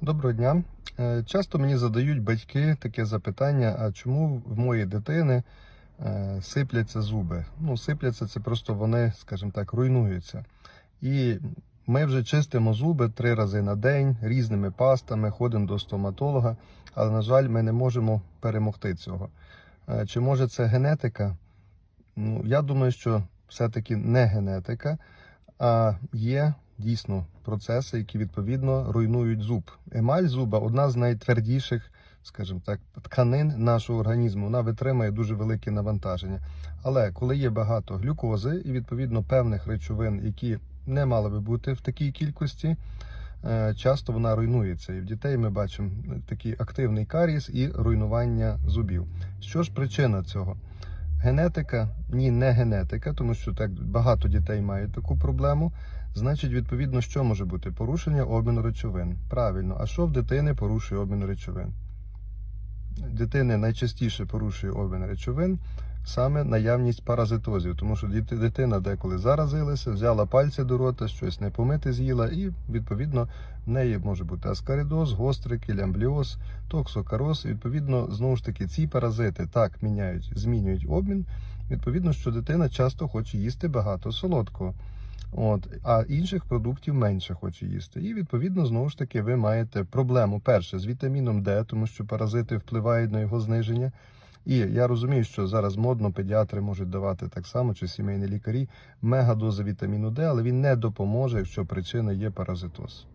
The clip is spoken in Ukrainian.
Доброго дня. Е, Часто мені задають батьки таке запитання: а чому в моєї дитини е, сипляться зуби? Ну, сипляться це просто вони, скажімо так, руйнуються. І ми вже чистимо зуби три рази на день різними пастами, ходимо до стоматолога, але, на жаль, ми не можемо перемогти цього. Е, Чи може це генетика? Ну, я думаю, що все-таки не генетика, а є дійсно процеси, які відповідно руйнують зуб. Емаль зуба одна з найтвердіших, скажімо так, тканин нашого організму. Вона витримує дуже велике навантаження. Але коли є багато глюкози і відповідно певних речовин, які не мали би бути в такій кількості, е, часто вона руйнується. І в дітей ми бачимо такий активний карієс і руйнування зубів. Що ж причина цього? Генетика? Ні, не генетика, тому що так багато дітей мають таку проблему. Значить, відповідно, що може бути? Порушення обміну речовин. Правильно, а що в дитини порушує обмін речовин? Дитини найчастіше порушує обмін речовин саме наявність паразитозів, тому що дитина деколи заразилася, взяла пальці до рота, щось не помити з'їла, і відповідно в неї може бути аскаридоз, гострик, лямбліоз, токсокароз. Відповідно, знову ж таки, ці паразити так міняють, змінюють обмін. Відповідно, що дитина часто хоче їсти багато солодкого. От, а інших продуктів менше хоче їсти. І відповідно, знову ж таки, ви маєте проблему перше з вітаміном Д, тому що паразити впливають на його зниження. І я розумію, що зараз модно педіатри можуть давати так само, чи сімейні лікарі мегадози вітаміну Д, але він не допоможе, якщо причина є паразитоз.